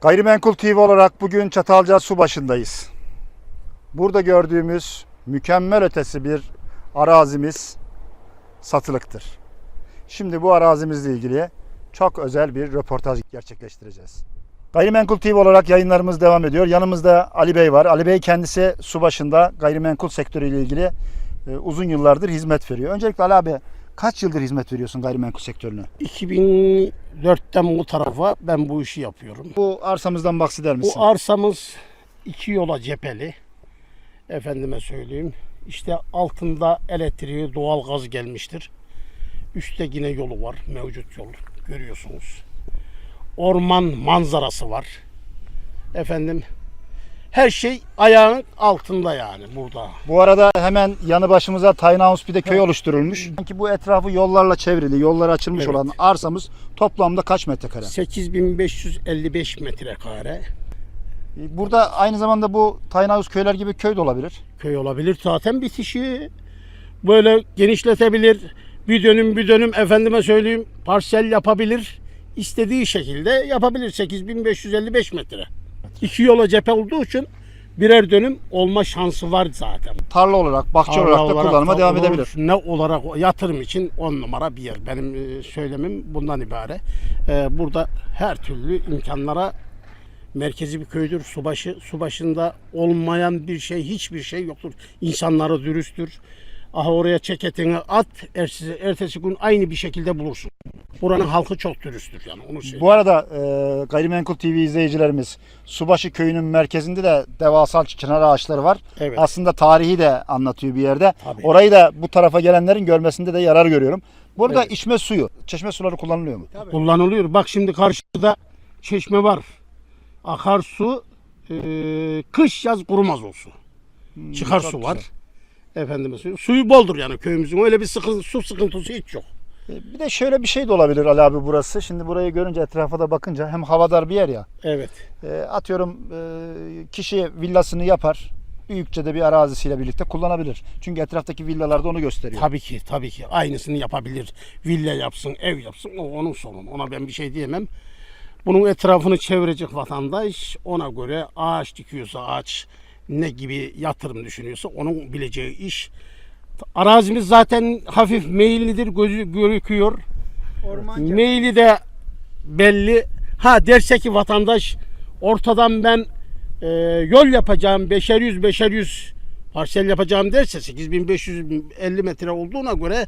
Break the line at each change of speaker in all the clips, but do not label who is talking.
Gayrimenkul TV olarak bugün Çatalca su başındayız. Burada gördüğümüz mükemmel ötesi bir arazimiz satılıktır. Şimdi bu arazimizle ilgili çok özel bir röportaj gerçekleştireceğiz. Gayrimenkul TV olarak yayınlarımız devam ediyor. Yanımızda Ali Bey var. Ali Bey kendisi su başında gayrimenkul sektörüyle ilgili e, uzun yıllardır hizmet veriyor. Öncelikle Ali abi kaç yıldır hizmet veriyorsun gayrimenkul sektörüne?
2004'ten bu tarafa ben bu işi yapıyorum.
Bu arsamızdan bahseder misin?
Bu arsamız iki yola cepheli. Efendime söyleyeyim. İşte altında elektriği, doğal gaz gelmiştir. Üstte yine yolu var. Mevcut yol. Görüyorsunuz. Orman manzarası var. Efendim her şey ayağın altında yani burada.
Bu arada hemen yanı başımıza Tiny House bir de köy oluşturulmuş. Sanki bu etrafı yollarla çevrili, yolları açılmış
Evet.
olan arsamız toplamda kaç metrekare?
8555 metrekare
Burada aynı zamanda bu Tiny House köyler gibi köy de olabilir.
köy olabilir. Zaten bitişi böyle genişletebilir. Bir dönüm bir dönüm efendime söyleyeyim parsel yapabilir. İstediği şekilde yapabilir 8555 metre. İki yola cephe olduğu için birer dönüm olma şansı var zaten.
Tarla olarak, bahçe
Tarla
olarak da
olarak
kullanıma
da
devam
olur.
edebilir.
Ne olarak yatırım için on numara bir yer. Benim e, söylemim bundan ibaret. E, Burada her türlü imkanlara merkezi bir köydür. Subaşı, su başında olmayan bir şey, hiçbir şey yoktur. İnsanları dürüsttür. Aha oraya ceketini at, ertesi, ertesi gün aynı bir şekilde bulursun. Buranın halkı çok dürüsttür yani onu söyleyeyim.
Bu arada e, Gayrimenkul TV izleyicilerimiz Subaşı köyünün merkezinde de devasal çınar ağaçları var.
Evet.
Aslında tarihi de anlatıyor bir yerde.
Tabii.
Orayı da bu tarafa gelenlerin görmesinde de yarar görüyorum. Burada
Evet.
içme suyu, çeşme suları kullanılıyor mu?
kullanılıyor. Bak şimdi karşıda çeşme var. Akarsu e, kış yaz kurumaz o su. Çıkar
çok
su var.
güzel.
Efendime söyleyeyim. Suyu boldur yani köyümüzün. Öyle bir sıkıntı, su sıkıntısı hiç yok.
Bir de şöyle bir şey de olabilir Ali abi burası. Şimdi burayı görünce etrafa da bakınca hem havadar bir yer ya.
Evet.
E, atıyorum e, kişi villasını yapar. Büyükçe de bir arazisiyle birlikte kullanabilir. Çünkü etraftaki villalarda onu gösteriyor.
Tabii ki, tabii ki. Aynısını yapabilir. Villa yapsın, ev yapsın. O onun sorunu. Ona ben bir şey diyemem. Bunun etrafını çevirecek vatandaş ona göre ağaç dikiyorsa ağaç ne gibi yatırım düşünüyorsa onun bileceği iş. Arazimiz zaten hafif meyillidir, gözü görüküyor. Meyli de belli. Ha derse ki vatandaş ortadan ben e, yol yapacağım beşer yüz beşer yüz parsel yapacağım derse 8550 metre olduğuna göre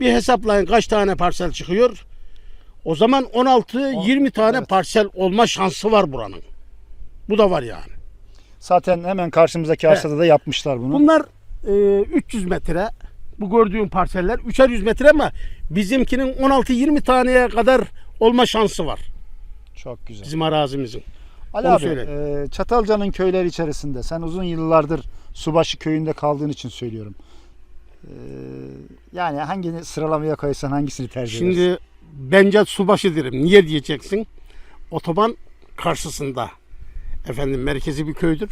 bir hesaplayın kaç tane parsel çıkıyor. O zaman 16-20 tane
evet.
parsel olma şansı var buranın. Bu da var yani.
Zaten hemen karşımızdaki arsada da yapmışlar bunu.
Bunlar e, 300 metre. Bu gördüğüm parseller 3'er 100 metre ama bizimkinin 16-20 taneye kadar olma şansı var.
Çok güzel.
Bizim arazimizin.
Ali
Onu
abi,
söyle.
e, Çatalca'nın köyleri içerisinde sen uzun yıllardır Subaşı köyünde kaldığın için söylüyorum. E, yani hangini sıralamaya koysan hangisini tercih edersin?
Şimdi bence subaşı derim. Niye diyeceksin? Otoban karşısında. Efendim merkezi bir köydür.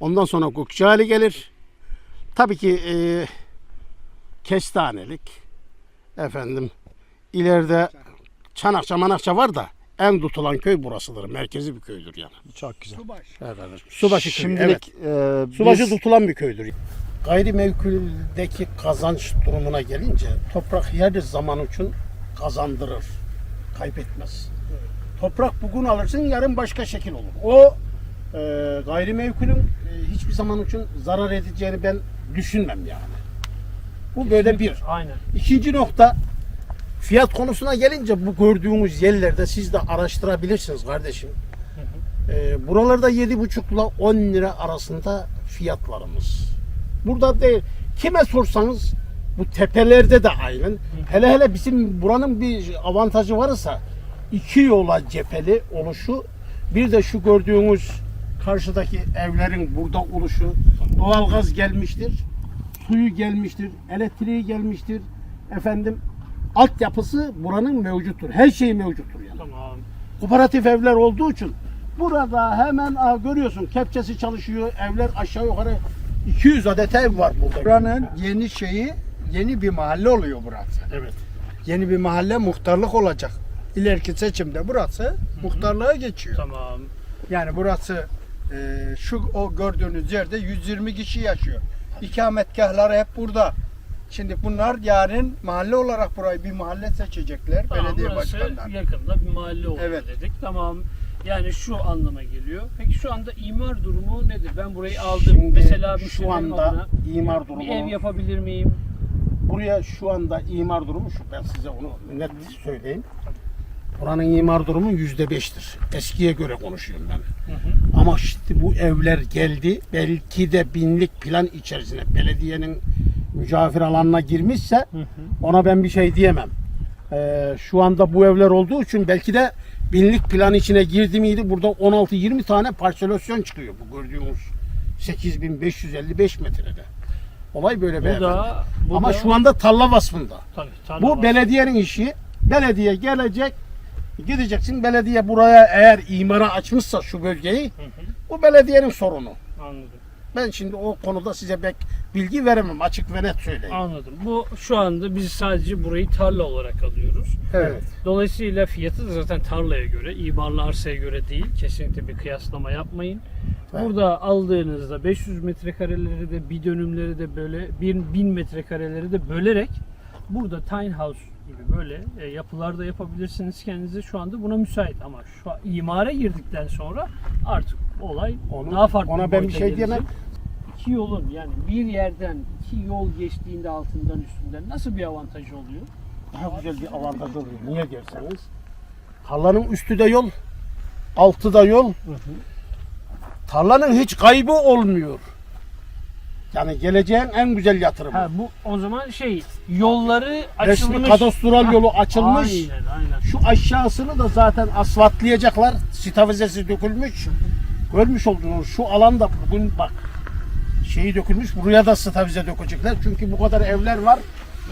Ondan sonra Gökçeali gelir. Tabii ki e, kestanelik. Efendim ileride Çanakça Manakça var da en tutulan köy burasıdır. Merkezi bir köydür yani.
Çok güzel.
Evet, evet. Subaşı köyü.
Şimdilik
evet.
e,
Subaşı
biz-
tutulan bir köydür. Gayrimenkuldeki kazanç durumuna gelince toprak her zaman için kazandırır. Kaybetmez. Toprak bugün alırsın yarın başka şekil olur. O e, gayrimenkulün e, hiçbir zaman için zarar edeceğini ben düşünmem yani. Bu böyle bir.
Aynen.
İkinci nokta fiyat konusuna gelince bu gördüğümüz yerlerde siz de araştırabilirsiniz kardeşim. Ee, buralarda 7,5 ile 10 lira arasında fiyatlarımız. Burada değil. Kime sorsanız bu tepelerde de aynen. Hele hele bizim buranın bir avantajı varsa iki yola cepheli oluşu bir de şu gördüğünüz karşıdaki evlerin burada oluşu doğalgaz gelmiştir suyu gelmiştir, elektriği gelmiştir. Efendim altyapısı buranın mevcuttur. Her şey mevcuttur yani.
Tamam.
Kooperatif evler olduğu için burada hemen aa, görüyorsun kepçesi çalışıyor. Evler aşağı yukarı 200 adet ev var burada.
Buranın yeni şeyi yeni bir mahalle oluyor burası.
Evet.
Yeni bir mahalle muhtarlık olacak. İleriki seçimde burası muhtarlığa geçiyor.
Tamam.
Yani burası e, şu o gördüğünüz yerde 120 kişi yaşıyor. İkametgahları hep burada. Şimdi bunlar yarın mahalle olarak burayı bir mahalle seçecekler
Tamam,
belediye başkanları.
yakında bir mahalle oldu
Evet.
dedik. Tamam. Yani şu anlama geliyor. Peki şu anda imar durumu nedir? Ben burayı aldım.
Şimdi
Mesela
şu
müşterilerim
anda
adına
imar
bir
durumu
ev yapabilir miyim?
buraya şu anda imar durumu şu ben size onu net söyleyeyim. Buranın imar durumu yüzde beştir. Eskiye göre konuşuyorum ben. Ama şimdi bu evler geldi. Belki de binlik plan içerisine belediyenin mücavir alanına girmişse ona ben bir şey diyemem. Ee, şu anda bu evler olduğu için belki de binlik plan içine girdi miydi burada 16-20 tane parselasyon çıkıyor bu gördüğümüz 8555 metrede. Olay böyle
Bu
beyefendi.
da bu
Ama
da,
şu anda tarla vasfında.
tabii, tarla
Bu
var.
belediyenin işi. Belediye gelecek. Gideceksin belediye buraya eğer imara açmışsa şu bölgeyi bu belediyenin sorunu.
Anladım.
Ben şimdi o konuda size pek bilgi veremem. Açık ve net söyleyeyim.
Anladım. Bu şu anda biz sadece burayı tarla olarak alıyoruz.
Evet.
Dolayısıyla fiyatı da zaten tarlaya göre, ibarlı arsaya göre değil. Kesinlikle bir kıyaslama yapmayın.
Evet.
Burada aldığınızda 500 metrekareleri de bir dönümleri de böyle 1000 metrekareleri de bölerek burada tiny house gibi böyle e, yapılar da yapabilirsiniz kendinize. Şu anda buna müsait ama şu an imara girdikten sonra artık olay
Onu-
daha farklı.
ona
bir
ben bir
boyuta
şey
gelecek.
diyemem.
İki yolun yani bir yerden iki yol geçtiğinde altından üstünden nasıl bir avantajı oluyor?
Daha güzel bir avantaj oluyor. Niye derseniz. Tarlanın üstü de yol, altı da yol. Tarlanın hiç kaybı olmuyor. Yani geleceğin en güzel yatırımı.
Ha bu o zaman şey yolları
Resmi
açılmış.
kadastral
Ha,
yolu açılmış.
Aynen aynen.
Şu aşağısını da zaten asfaltlayacaklar. Sitavizesi dökülmüş. Görmüş olduğunuz şu alanda bugün bak şeyi dökülmüş. Buraya da sitavize dökecekler. Çünkü bu kadar evler var.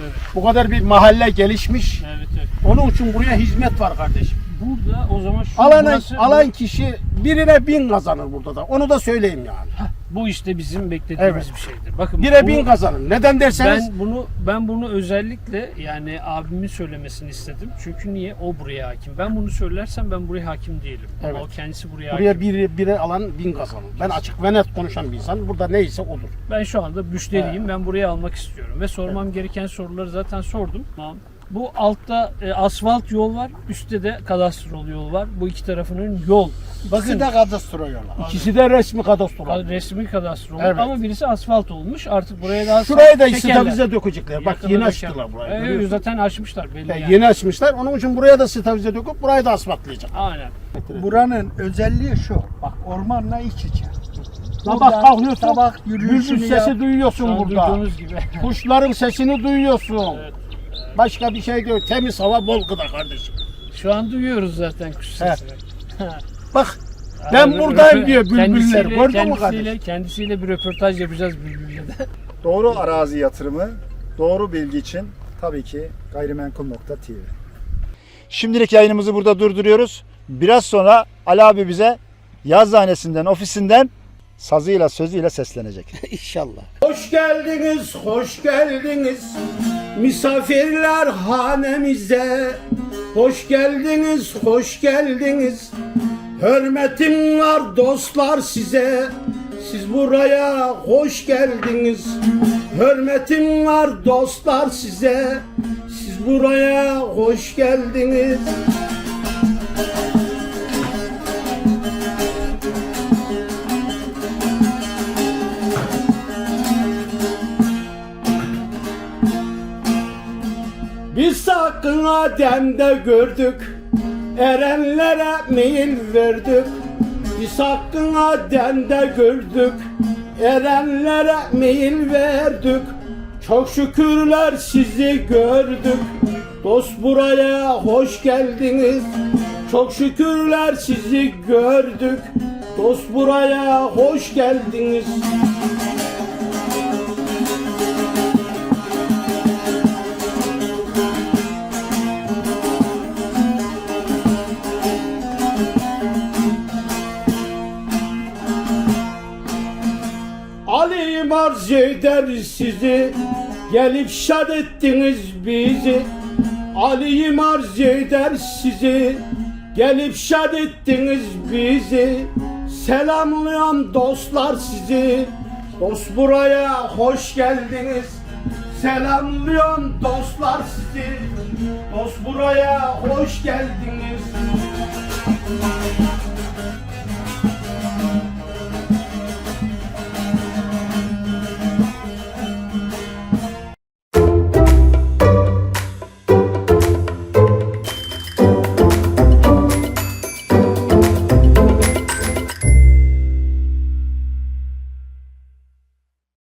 Evet.
Bu kadar bir mahalle gelişmiş.
Evet evet.
Onun için buraya hizmet var kardeşim.
Burada o zaman şu
Alan,
burası-
alan kişi birine bin kazanır burada da. Onu da söyleyeyim yani.
Bu işte bizim beklediğimiz
Evet.
bir şeydir. Bakın
Bire
bu-
bin kazanır. Neden derseniz
ben bunu ben bunu özellikle yani abimin söylemesini istedim. Çünkü niye o buraya hakim. Ben bunu söylersem ben buraya hakim değilim. Ama
Evet.
o kendisi buraya,
buraya
hakim.
biri, bire alan bin kazanır. Ben açık ve net konuşan bir insan. Burada neyse odur.
Ben şu anda müşteriyim. Ben buraya almak istiyorum ve sormam gereken soruları zaten sordum. Tamam. Bu altta e, asfalt yol var, üstte de kadastrol yol var. Bu iki tarafının yol.
Bakın
Bakın
de kadastro yolu.
İkisi de resmi kadastro.
ka- resmi kadastrol
Evet.
ama birisi asfalt olmuş. Artık buraya daha
Şurayı da
çekerler.
sitavize dökecekler. Bak
Yakına
yeni
döker.
açtılar burayı.
Evet,
görüyorsun.
zaten açmışlar belli
Ya
yani.
Yeni açmışlar. Onun için buraya da sitavize döküp burayı da asfaltlayacak.
Aynen.
Buranın özelliği şu. Bak ormanla iç içe.
Sabah
Buradan
kalkıyorsun.
Sabah
Bülbül
yürüyüşünü
sesi.
Şu
duyuyorsun
an
burada.
duyduğunuz gibi.
Kuşların sesini duyuyorsun.
Evet.
Başka bir şey değil. Temiz hava bol gıda kardeşim.
Şu an duyuyoruz zaten kuş sesini.
Bak ben buradayım diyor bülbüller. Gördün mü
kendisiyle,
kardeşim?
kendisiyle bir röportaj yapacağız Bülbül'le de.
Doğru arazi yatırımı, doğru bilgi için tabii ki gayrimenkul.tv. Şimdilik yayınımızı burada durduruyoruz. Biraz sonra Ali abi bize yazıhanesinden, ofisinden sazıyla, sözüyle seslenecek.
İnşallah. Hoş geldiniz, hoş geldiniz. Misafirler hanemize. Hoş geldiniz, hoş geldiniz. Hürmetim var dostlar size. Siz buraya hoş geldiniz. Hürmetim var dostlar size. Siz buraya hoş geldiniz. Hakkın Adem'de gördük Erenlere meyil verdik. Biz hakkın Adem'de gördük Erenlere meyil verdik. Çok şükürler sizi gördük Dost buraya hoş geldiniz. Çok şükürler sizi gördük Dost buraya hoş geldiniz Alim arz eder sizi Gelip şad ettiniz bizi Ali'yim arz eder sizi Gelip şad ettiniz bizi Selamlıyorum dostlar sizi. Dost buraya hoş geldiniz. Selamlıyorum dostlar sizi. Dost buraya hoş geldiniz.